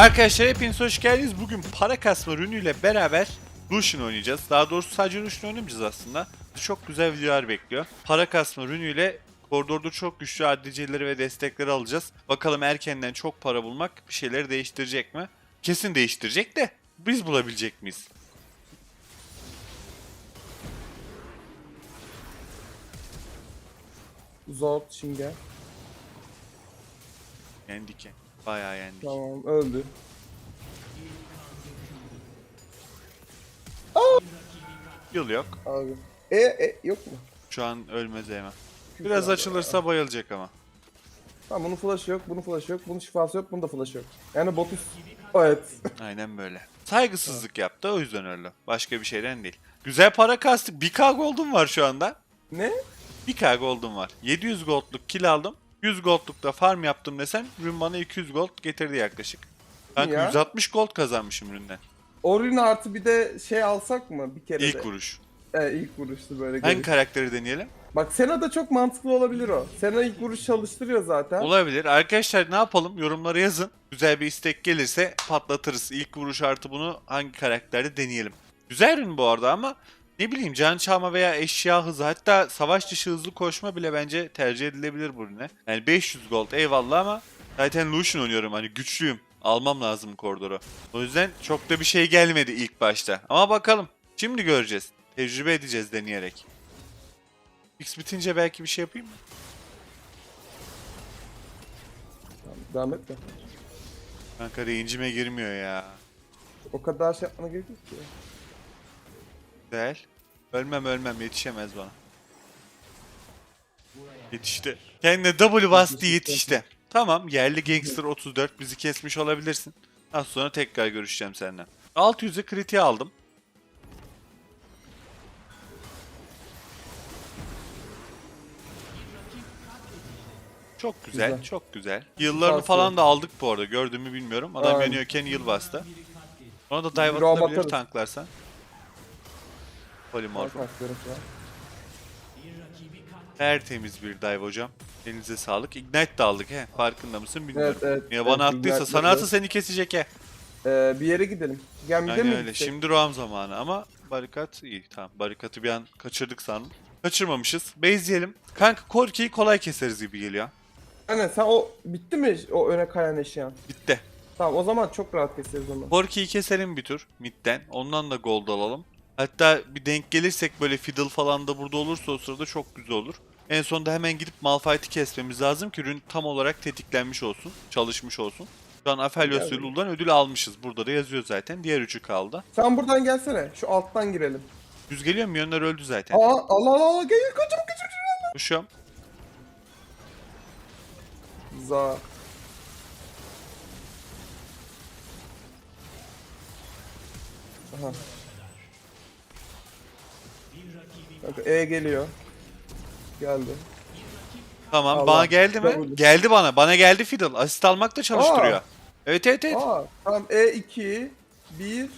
Arkadaşlar hepiniz hoş geldiniz. Bugün para kasma ürünüyle beraber Lucian oynayacağız. Daha doğrusu sadece Lucian oynamayacağız aslında. Çok güzel videolar bekliyor. Para kasma ürünüyle koridorda çok güçlü adicileri ve destekleri alacağız. Bakalım erkenden çok para bulmak bir şeyleri değiştirecek mi? Kesin değiştirecek de biz bulabilecek miyiz? Zord Şinge. Yendik ya. Bayağı yendik. Tamam öldü. Yıl yok. Abi. E, e yok mu? Şu an ölmez hemen. Biraz açılırsa bayılacak ama. Tamam bunun flash'ı yok, bunun flash'ı yok, bunun şifası yok, bunun da flash'ı yok. Yani botu... Evet. Aynen böyle. Saygısızlık yaptı o yüzden öyle. Başka bir şeyden değil. Güzel para kastık. 1k gold'um var şu anda. Ne? 1k gold'um var. 700 gold'luk kill aldım. 100 gold'luk da farm yaptım desem ürün bana 200 gold getirdi yaklaşık. Kanka Ya. 160 gold kazanmışım üründen. Orin artı bir de şey alsak mı bir kere İlk de? vuruş. E, ilk vuruştu böyle. Hangi karakteri deneyelim? Bak Sena da çok mantıklı olabilir o. Sena ilk vuruş çalıştırıyor zaten. Olabilir. Arkadaşlar ne yapalım? Yorumlara yazın. Güzel bir istek gelirse patlatırız. İlk vuruş artı bunu hangi karakterde deneyelim. Güzel ürün bu arada ama ne bileyim can çalma veya eşya hızı hatta savaş dışı hızlı koşma bile bence tercih edilebilir bu ürüne. Yani 500 gold eyvallah ama zaten Lucian oynuyorum hani güçlüyüm. Almam lazım koridoru. O yüzden çok da bir şey gelmedi ilk başta. Ama bakalım. Şimdi göreceğiz. Tecrübe edeceğiz deneyerek. X bitince belki bir şey yapayım mı? Devam et de. Kanka range'ime girmiyor ya. O kadar şey yapmana gerek yok ki. Güzel. Ölmem ölmem yetişemez bana. Yetişti. Kendine W bastı yetişti. Tamam yerli gangster 34 bizi kesmiş olabilirsin. Az sonra tekrar görüşeceğim seninle. 600'e kritiği aldım. Çok güzel, Güzel. çok güzel. Yıllarını falan da aldık bu arada. Gördüğümü bilmiyorum. Adam Aynen. yanıyorken yıl bastı. Ona da dive atılabilir tanklarsan. An. Tertemiz bir dive hocam. Elinize sağlık. Ignite de aldık he. Farkında mısın bilmiyorum. Evet, evet, Niye bana evet, attıysa sana atsa seni kesecek he. Ee, bir yere gidelim. Gemide Aynen mi öyle. gitsek? Şimdi roam zamanı ama barikat iyi. Tamam barikatı bir an kaçırdık sandım. Kaçırmamışız. Base'leyelim. Kanka Korki'yi kolay keseriz gibi geliyor. Aynen sen o bitti mi o öne kayan eşyan? Bitti. Tamam o zaman çok rahat keseriz onu. Korki'yi keselim bir tur midden. Ondan da gold alalım. Hatta bir denk gelirsek böyle fiddle falan da burada olursa o sırada çok güzel olur. En sonunda hemen gidip Malphite'i kesmemiz lazım ki ürün tam olarak tetiklenmiş olsun, çalışmış olsun. Şu an Aphelios ve Geldim. Lul'dan ödül almışız. Burada da yazıyor zaten. Diğer üçü kaldı. Sen buradan gelsene. Şu alttan girelim. Düz geliyor mu? Yönler öldü zaten. Aa Allah Allah Allah gel kaçırım kaçırım. Koşuyorum. Za. Aha. E geliyor. Geldi. Tamam. Allah, Bana geldi mi? Geldi bana. Bana geldi fiddle. Asist almak da çalıştırıyor. Aa. Evet evet evet. Aa tamam E2 1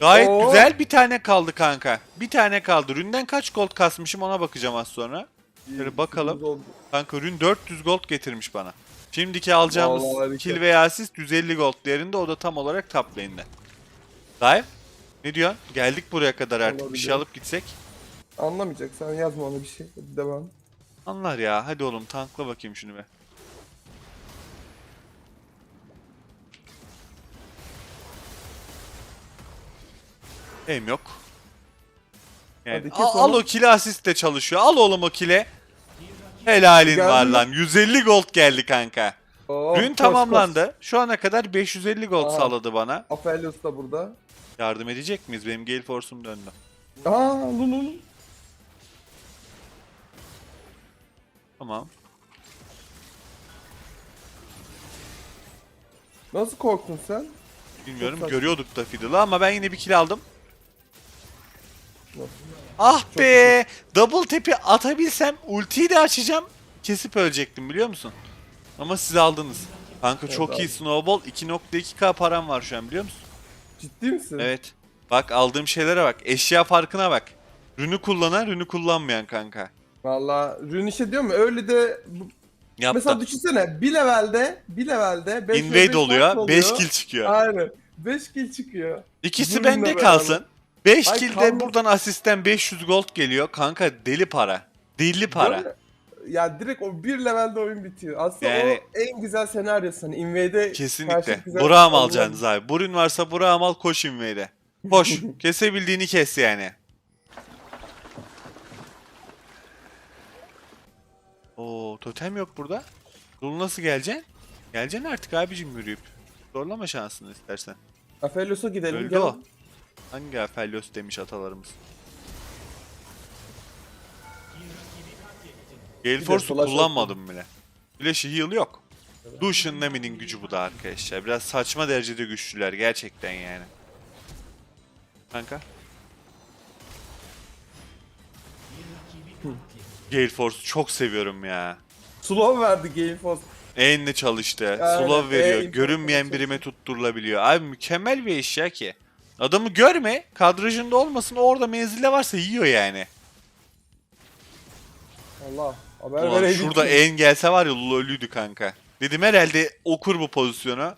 Gayet Oo. güzel. Bir tane kaldı kanka. Bir tane kaldı. Ründen kaç gold kasmışım ona bakacağım az sonra. Şöyle bakalım. Kanka ürün 400 gold getirmiş bana. Şimdiki alacağımız Vallahi harika. kill veya assist 150 gold değerinde o da tam olarak top lane'de. Dive? Ne diyorsun? Geldik buraya kadar artık bir şey Olabilir. alıp gitsek. Anlamayacak sen yazma ona bir şey. Hadi devam. Anlar ya. Hadi oğlum tankla bakayım şunu be. Hem yok. Yani, Hadi al, al o kile asist de çalışıyor. Al oğlum o kile. Helalin Geldi var lan. 150 gold geldi kanka. Oo, Ürün koş, tamamlandı. Şu ana kadar 550 gold Aa. sağladı bana. koş. Aphelios da burada. Yardım edecek miyiz? Benim Gale Force'um döndü. Aa Lulu. Tamam. Nasıl korktun sen? Bilmiyorum. saçma. Görüyorduk da Fiddle'ı ama ben yine bir kill aldım. Ah be! Double tap'i atabilsem ultiyi de açacağım. Kesip ölecektim biliyor musun? Ama siz aldınız. Kanka çok Evet, iyi Snowball. 2.2k param var şu an biliyor musun? Ciddi misin? Evet. Bak aldığım şeylere bak. Eşya farkına bak. Rünü kullanan, rünü kullanmayan kanka. Valla Rün işe diyor mu? Öyle de bu Yaptı. Mesela düşünsene bir levelde bir levelde 5 Invade oluyor. 5 kill çıkıyor. Aynen. 5 kill çıkıyor. İkisi Bununla bende beraber. kalsın. 5 Ay, kill'de kalmasın. buradan asisten 500 gold geliyor. Kanka deli para. Deli para. Böyle- Ya direkt o bir levelde oyun bitiyor. Aslında Yani- o en güzel senaryosu. Hani Invade'e Kesinlikle. karşı güzel savunan- alacaksınız abi? Burun varsa Burak'ı al koş invade'e. Koş. Kesebildiğini kes yani. Oo totem yok burada. Dul nasıl geleceksin? Geleceksin artık abicim yürüyüp. Zorlama şansını istersen. Aphelios'a gidelim. Öldü gel. o. Hangi Aphelios demiş atalarımız. Gale de Force'u flash kullanmadım bile. Flash'ı heal yok. Lucian Nami'nin gücü bu da arkadaşlar. Biraz saçma derecede güçlüler gerçekten yani. Kanka. Gale Force'u çok seviyorum ya. Slow verdi Gale Force. E'nle çalıştı. Aynen, Slow veriyor. E Görünmeyen birime tutturulabiliyor. Abi mükemmel bir eşya ki. Adamı görme. Kadrajında olmasın. Orada menzilde varsa yiyor yani. Allah. Haber Ulan şurada en gelse var ya Lulu ölüydü kanka. Dedim herhalde okur bu pozisyonu.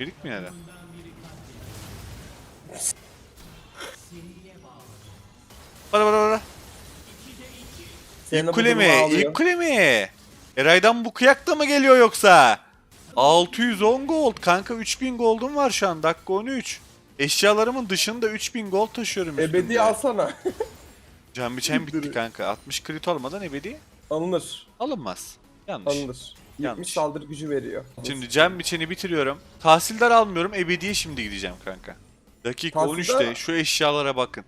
Birik mi yere? Bana bana bana. Senin İlk kule mi? İlk kule mi? Eray'dan bu kıyak da mı geliyor yoksa? 610 gold. Kanka 3000 gold'um var şu an. Dakika 13. Eşyalarımın dışında 3000 gold taşıyorum üstümde. Ebedi alsana. Can biçen bitti kanka. 60 crit olmadan ebedi Alınır. alınmaz. Yanlış. Alınır. Yanlış. 70 saldırı gücü veriyor. Şimdi can biçeni bitiriyorum. Tahsildar almıyorum. Ebediye şimdi gideceğim kanka. Dakika Tahsildar- 13'te şu eşyalara bakın.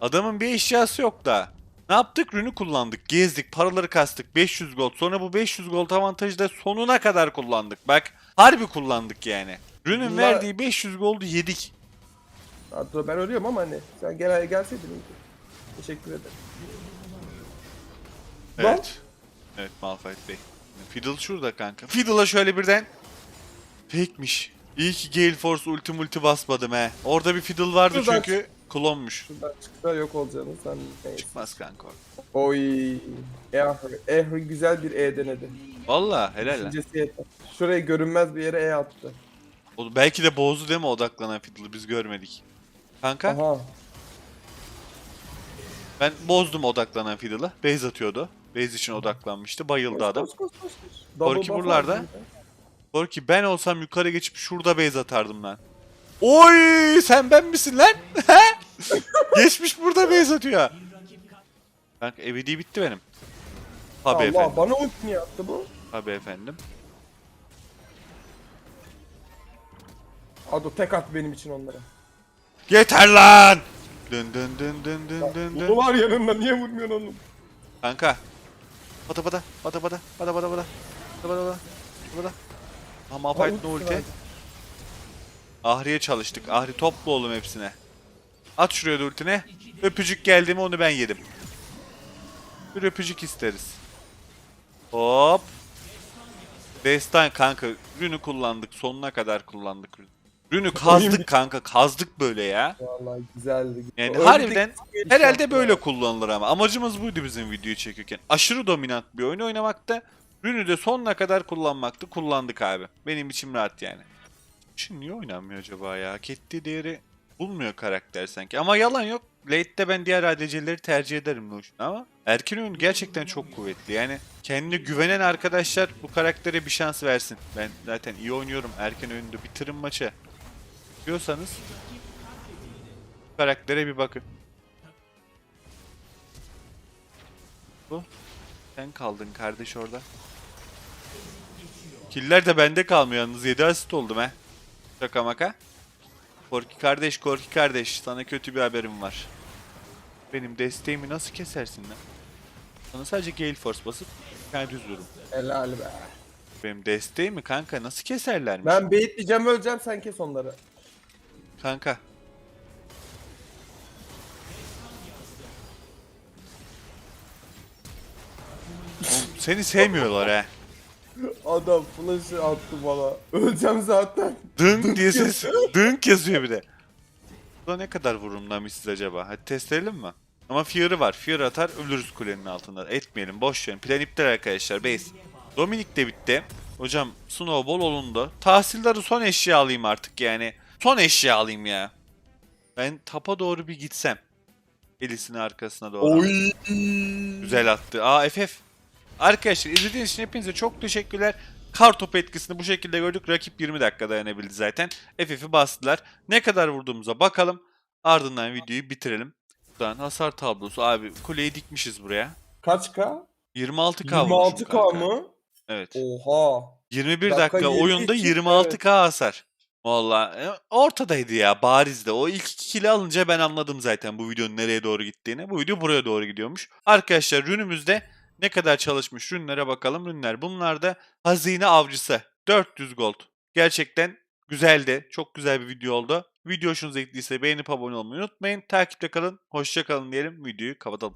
Adamın bir eşyası yok da. Ne yaptık? Rünü kullandık. Gezdik. Paraları kastık. 500 gold. Sonra bu 500 gold avantajı da sonuna kadar kullandık. Bak harbi kullandık yani. Rünün Bunlar- verdiği 500 gold'u yedik. Hatta ben ölüyorum ama hani sen gel gelseydin iyiydi. Teşekkür ederim. Lan. Evet. Evet Malphite Bey. Fiddle şurada kanka. Fiddle'a şöyle birden. Fake'miş. İyi ki Gale Force ulti multi basmadım he. Orada bir Fiddle vardı Şuradan çünkü klonmuş. Şuradan çıksa yok olacağını sen neyse. Çıkmaz kanka. Oy. Ehri. Ehri güzel bir E denedi. Valla helal lan. Şuraya görünmez bir yere E attı. O belki de bozdu değil mi odaklanan Fiddle'ı biz görmedik. Kanka Aha. ben bozdum odaklanan Fiddle'ı. Base atıyordu. Base için odaklanmıştı. Bayıldı adam. Koş, koş, koş, buff buralarda. aldım. Doğru ki ben olsam yukarı geçip şurada base atardım lan. Oy sen ben misin lan? Geçmiş burada base atıyor. Kanka ebedi bitti benim. Tabi Allah efendim. bana ulti niye attı bu? Tabi efendim. Ado tek at benim için onlara. Yeter lan! Dın dın dın dın dın dın Bunu dın. var yanında niye vurmuyorsun oğlum? Kanka. Pata pata pata pata pata pata pata pata pata pata pata. Ama apart no ulti. Ahri'ye çalıştık. Ahri toplu oğlum hepsine. At şuraya da ultine. Öpücük geldi mi onu ben yedim. Bir öpücük isteriz. Hop. Destan kanka. Rünü kullandık. Sonuna kadar kullandık. rünü. Rünü kazdık kanka. Kazdık böyle ya. Vallahi güzeldi. Yani Öldük, harbiden herhalde böyle kullanılır ama. Amacımız buydu bizim videoyu çekirken. Aşırı dominant bir oyun oynamakta. Rünü de sonuna kadar kullanmaktı. Kullandık abi. Benim içim rahat yani. Şimdi niye oynanmıyor acaba ya? Hak ettiği değeri bulmuyor karakter sanki. Ama yalan yok. Late'de ben diğer ADC'leri tercih ederim Lucian ama erken oyun gerçekten çok kuvvetli. Yani kendine güvenen arkadaşlar bu karaktere bir şans versin. Ben zaten iyi oynuyorum. Erken oyunda bitirin maçı. Diyorsanız karaktere bir bakın. Bu. Sen kaldın kardeş orada. Killer de bende kalmıyor yalnız 7 asist oldum he. Şaka maka. Korki kardeş, Korki kardeş. Sana kötü bir haberim var. Benim desteğimi nasıl kesersin lan? Sana sadece Gale Force basıp tane düz vururum. Helal be. Benim desteğimi kanka nasıl keserlermiş? Ben beyitleyeceğim öleceğim sen kes onları. Kanka. Oğlum, Seni sevmiyorlar he. Adam flash'ı attı bana. Öleceğim zaten. Dın diye ses. Dın yazıyor bir de. Bu da ne kadar siz acaba? Hadi test edelim mi? Ama Fear'ı var. Fear atar ölürüz kulenin altında. Etmeyelim boş verin. Plan iptal arkadaşlar base. Dominik de bitti. Hocam Snowball olundu. Tahsildarı son eşya alayım artık yani. Son eşya alayım ya. Ben tapa doğru bir gitsem. Elisinin arkasına doğru. Oy. Güzel attı. Aa FF. Arkadaşlar izlediğiniz için hepinize çok teşekkürler. Kartopu etkisini bu şekilde gördük. Rakip 20 dakika dayanabildi zaten. FF'i bastılar. Ne kadar vurduğumuza bakalım. Ardından videoyu bitirelim. Buradan hasar tablosu. Abi kuleyi dikmişiz buraya. Kaç K? 26k vurmuşum 26K kanka. mı? Evet. Oha. 21 Dakika dakika oyunda için, 26k hasar. Valla e, ortadaydı ya barizde. O ilk iki kili alınca ben anladım zaten bu videonun nereye doğru gittiğini. Bu video buraya doğru gidiyormuş. Arkadaşlar rünümüzde ne kadar çalışmış rünlere bakalım. Rünler bunlar da hazine avcısı. 400 gold. Gerçekten güzeldi. Çok güzel bir video oldu. Video hoşunuza gittiyse beğenip abone olmayı unutmayın. Takipte kalın. Hoşça kalın diyelim. Videoyu kapatalım.